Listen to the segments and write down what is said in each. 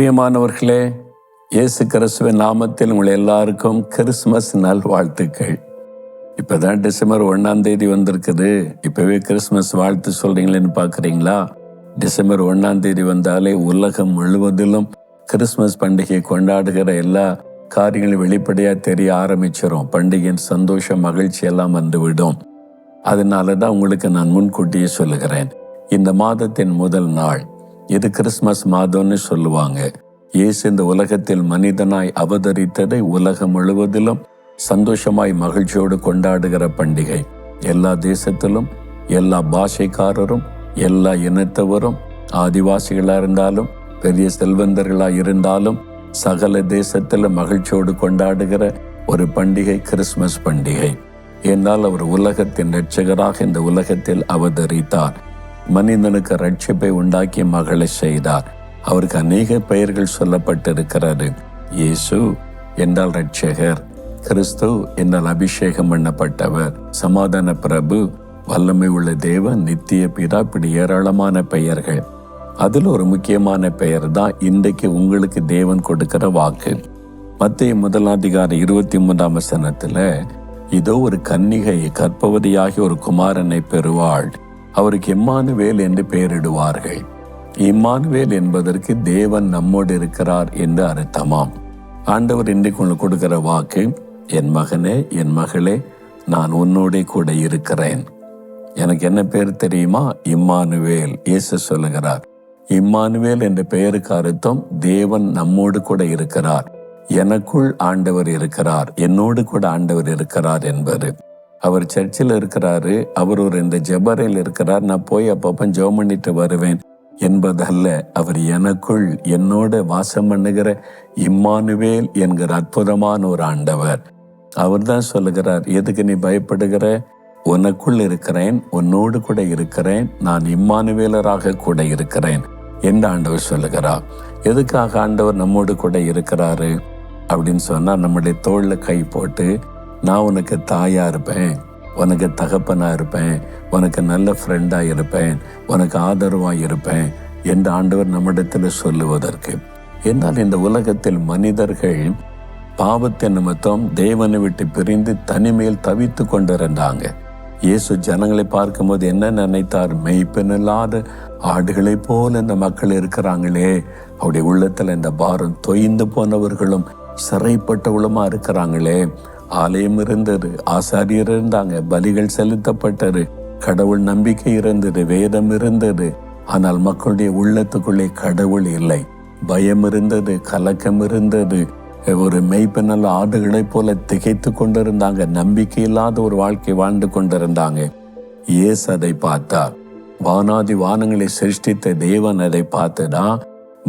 பிரியமானவர்களே இயேசு கிறிஸ்துவின் நாமத்தில் உங்கள் எல்லாருக்கும் கிறிஸ்மஸ் நல்வாழ்த்துக்கள். இப்பதான் டிசம்பர் ஒன்றாம் தேதி வந்திருக்குது. இப்போவே கிறிஸ்மஸ் வாழ்த்து சொல்கிறீங்களேன்னு பார்க்குறீங்களா டிசம்பர் ஒன்றாம் தேதி வந்தாலே உலகம் முழுவதிலும் கிறிஸ்மஸ் பண்டிகை கொண்டாடுகிற எல்லா காரியங்களும் வெளிப்படையாக தெரிய ஆரம்பிச்சிடும் பண்டிகையின் சந்தோஷம் மகிழ்ச்சி எல்லாம் வந்துவிடும். அதனால தான் உங்களுக்கு நான் முன்கூட்டியே சொல்லுகிறேன். இந்த மாதத்தின் முதல் நாள். இது கிறிஸ்மஸ் மாதம்னு சொல்லுவாங்க. இயேசு இந்த உலகத்தில் மனிதனாய் அவதரித்ததை உலகம் முழுவதிலும் சந்தோஷமாய் மகிழ்ச்சியோடு கொண்டாடுகிற பண்டிகை. எல்லா தேசத்திலும் எல்லா பாஷைக்காரரும் எல்லா இனத்தவரும் ஆதிவாசிகளா இருந்தாலும் பெரிய செல்வந்தர்களா இருந்தாலும் சகல தேசத்தில் மகிழ்ச்சியோடு கொண்டாடுகிற ஒரு பண்டிகை கிறிஸ்மஸ் பண்டிகை. என்றால் அவர் உலகத்தின் இரட்சகராக இந்த உலகத்தில் அவதரித்தார். மனிதனுக்கு ரட்சிப்பை உண்டாக்கி மகளை செய்தார். அவருக்கு அநேக பெயர்கள் சொல்லப்பட்டிருக்கிறது. இயேசு என்றால் ரட்சகர் கிறிஸ்து என்றால் அபிஷேகம் பண்ணப்பட்டவர் சமாதான பிரபு வல்லமை உள்ள தேவன் நித்திய பிதா இப்படி ஏராளமான பெயர்கள். அதில் ஒரு முக்கியமான பெயர் தான் இன்றைக்கு உங்களுக்கு தேவன் கொடுக்கிற வாக்கு. மத்திய முதலாதிகாரி இருபத்தி மூன்றாம் வசனத்துல இதோ ஒரு கன்னிகை கற்பவதியாகி ஒரு குமாரனை பெறுவாள். அவருக்கு இம்மானுவேல் என்று பெயரிடுவார்கள். இம்மானுவேல் என்பதற்கு தேவன் நம்மோடு இருக்கிறார் என்று அர்த்தமாம். ஆண்டவர் இன்றைக்கு உங்களுக்கு கொடுக்கிற வாக்கு என் மகனே என் மகளே நான் உன்னோடே கூட இருக்கிறேன். எனக்கு என்ன பேர் தெரியுமா? இம்மானுவேல். இயேசு சொல்லுகிறார் இம்மானுவேல் என்ற பெயருக்கு அர்த்தம் தேவன் நம்மோடு கூட இருக்கிறார். எனக்குள் ஆண்டவர் இருக்கிறார். என்னோடு கூட ஆண்டவர் இருக்கிறார் என்பது. அவர் சர்ச்சில் இருக்கிறாரு அவர் ஒரு இந்த ஜபரையில் இருக்கிறார் நான் போய் அப்பப்போ ஜெபம் பண்ணிட்டு வருவேன் என்பதல்ல அவர் எனக்குள் என்னோட வாசம் பண்ணுகிற இம்மானுவேல் என்கிற அற்புதமான ஒரு ஆண்டவர். அவர் தான் சொல்லுகிறார் எதுக்கு நீ பயப்படுகிற? உனக்குள் இருக்கிறேன் உன்னோடு கூட இருக்கிறேன் நான் இம்மானுவேலராக கூட இருக்கிறேன் என்று ஆண்டவர் சொல்லுகிறார். எதுக்காக ஆண்டவர் நம்மோடு கூட இருக்கிறாரு? அப்படின்னு சொன்னால் நம்முடைய தோளில் கை போட்டு நான் உனக்கு தாயா இருப்பேன். உனக்கு தகப்பனா இருப்பேன். உனக்கு நல்ல ஃப்ரெண்டா இருப்பேன். உனக்கு ஆதரவா இருப்பேன் என்று ஆண்டவர் நம்மிடத்தில் சொல்லுவதற்கு. என்றால் இந்த உலகத்தில் மனிதர்கள் பாவத்தை நிமித்தம் தேவனை விட்டு பிரிந்து தனிமையில் தவித்து கொண்டிருந்தாங்க. இயேசு ஜனங்களை பார்க்கும்போது என்ன நினைத்தார்? மெய்ப்பெனில்லாத ஆடுகளைப் போல இந்த மக்கள் இருக்கிறாங்களே. அவருடைய உள்ளத்துல இந்த பாரம் தொய்ந்து போனவர்களும் சிறைப்பட்டவளுமா இருக்கிறாங்களே. ஆலயம் இருந்தது. ஆசாரியர் இருந்தாங்க. பலிகள் செலுத்தப்பட்டது. கடவுள் நம்பிக்கை இருந்தது. வேதம் இருந்தது. ஆனால் மக்களுடைய உள்ளத்துக்குள்ளே கடவுள் இல்லை. பயம் இருந்தது. கலக்கம் இருந்தது. ஒரு மெய்ப்பெண்ணல் ஆடுகளைப் போல திகைத்து கொண்டிருந்தாங்க. நம்பிக்கை இல்லாத ஒரு வாழ்க்கை வாழ்ந்து கொண்டிருந்தாங்க. இயேசு அதை பார்த்தார். வானாதி வானங்களை சிருஷ்டித்த தேவன் அதை பார்த்துதான்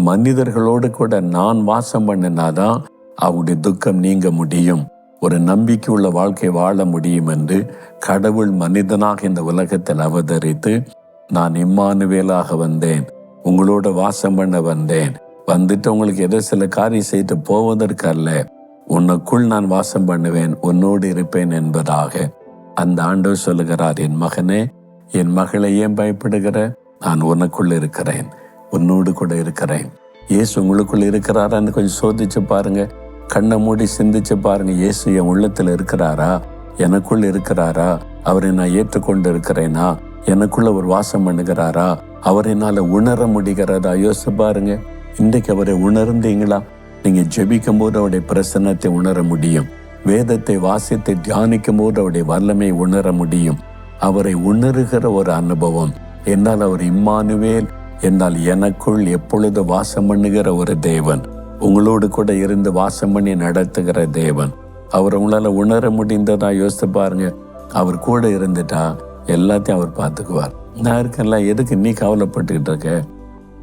மனிதர்களோடு கூட நான் வாசம் பண்ணினாதான் அவருடைய துக்கம் நீங்க முடியும். ஒரு நம்பிக்கை உள்ள வாழ்க்கை வாழ முடியும் என்று கடவுள் மனிதனாக இந்த உலகத்தில் அவதரித்து நான் இம்மானுவேலாக வந்தேன் உங்களோட வாசம் பண்ண வந்தேன். வந்துட்டு உங்களுக்கு ஏதோ சில காரியம் செய்து போவதற்கு அல்ல. உனக்குள் நான் வாசம் பண்ணுவேன் உன்னோடு இருப்பேன் என்பதாக. அந்த ஆண்டவர் சொல்லுகிறார் என் மகனே என் மகளை ஏன் பயப்படுகிற? நான் உனக்குள் இருக்கிறேன் உன்னோடு கூட இருக்கிறேன். ஏசு உங்களுக்குள் இருக்கிறாரான்னு கொஞ்சம் சோதிச்சு பாருங்க. கண்ணை மூடி சிந்திச்சு பாருங்க இயேசு என் உள்ளத்துல இருக்கிறாரா? எனக்குள் இருக்கிறாரா? அவரை நான் ஏற்றுக்கொண்டு இருக்கிறேனா எனக்குள்ள ஒரு வாசம் பண்ணுகிறாரா? அவர் என்னால் உணர முடிகிறதா? யோசிச்சு பாருங்க. இன்றைக்கு அவரை உணர்ந்தீங்களா? நீங்க ஜெபிக்கும் போது அவருடைய பிரசன்னத்தை உணர முடியும். வேதத்தை வாசித்து தியானிக்கும் போது அவருடைய வல்லமை உணர முடியும். அவரை உணர்கிற ஒரு அனுபவம். என்னால் அவர் இம்மானுவேல் என்னால் எனக்குள் எப்பொழுது வாசம் பண்ணுகிற ஒரு தேவன். உங்களோடு கூட இருந்து வாசம் பண்ணி நடத்துகிற தேவன். அவர் உங்களால் உணர முடிந்ததா யோசித்து பாருங்க. அவர் கூட இருந்துட்டா எல்லாத்தையும் அவர் பார்த்துக்குவார். நான் இருக்கெல்லாம் எதுக்கு நீ கவலைப்பட்டுக்கிட்டு இருக்க?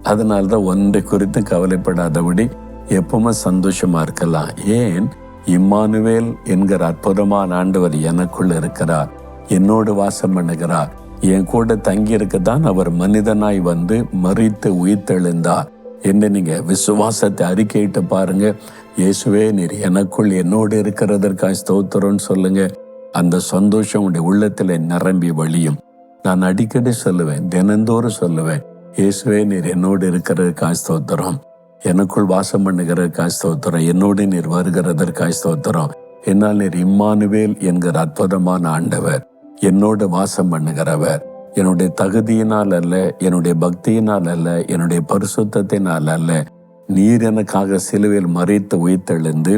அதனால்தான் ஒன்றை குறித்து கவலைப்படாதபடி எப்பவுமே சந்தோஷமா இருக்கலாம். ஏன்? இம்மானுவேல் என்கிற அற்புதமான ஆண்டவர் எனக்குள் இருக்கிறார். என்னோடு வாசம் பண்ணுகிறார். என் கூட தங்கி இருக்கத்தான் அவர் மனிதனாய் வந்து மறித்து உயிர்த்தெழுந்தார். என்று நீங்கள் விசுவாசத்தை அறிக்கையிட்டு பாருங்கள் இயேசுவே நீர் எனக்குள் என்னோடு இருக்கிறதற்காக ஸ்தோத்திரம்னு சொல்லுங்கள் அந்த சந்தோஷம் உடைய உள்ளத்தில் நிரம்பி வழியும். நான் அடிக்கடி சொல்லுவேன் தினந்தோறும் சொல்லுவேன் இயேசுவே நீர் என்னோடு இருக்கிறதுக்காக ஸ்தோத்திரம். எனக்குள் வாசம் பண்ணுகிறதற்காய் ஸ்தோத்திரம். என்னோடு நீர் வருகிறதற்காக ஸ்தோத்திரம். என்னால் நீர் இம்மானுவேல் என்கிற அற்புதமான ஆண்டவர். என்னோடு வாசம் பண்ணுகிறவர். என்னுடைய தகுதியினால் அல்ல என்னுடைய பக்தியினால் அல்ல என்னுடைய பரிசுத்தத்தினால் அல்ல நீர் எனக்காக சிலுவையில் மறைத்து உயிர்த்தெழுந்து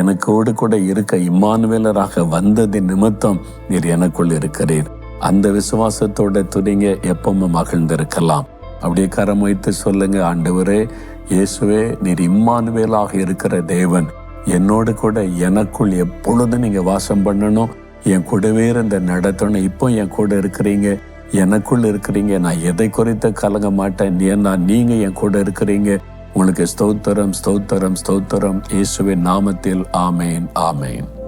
எனக்கோடு கூட இருக்க இம்மானுவேலராக வந்ததின் நிமித்தம் நீர் எனக்குள் இருக்கிறீர். அந்த விசுவாசத்தோட துணிங்க எப்பவும் மகிழ்ந்திருக்கலாம். அப்படியே கரம் வைத்து சொல்லுங்க ஆண்டவரே இயேசுவே நீர் இம்மானுவேலாக இருக்கிற தேவன். என்னோடு கூட எனக்குள் எப்பொழுதும் நீங்க வாசம் பண்ணணும். என் கூடவே இருந்த நடத்தணும் இப்போ என் கூட இருக்கிறீங்க. எனக்குள் இருக்கிறீங்க. நான் எதை குறித்து கலங்க மாட்டேன். ஏன்னா நீங்க என் கூட இருக்கிறீங்க. உங்களுக்கு ஸ்தோத்திரம் ஸ்தோத்திரம் ஸ்தோத்திரம். இயேசுவின் நாமத்தில் ஆமேன் ஆமேன்.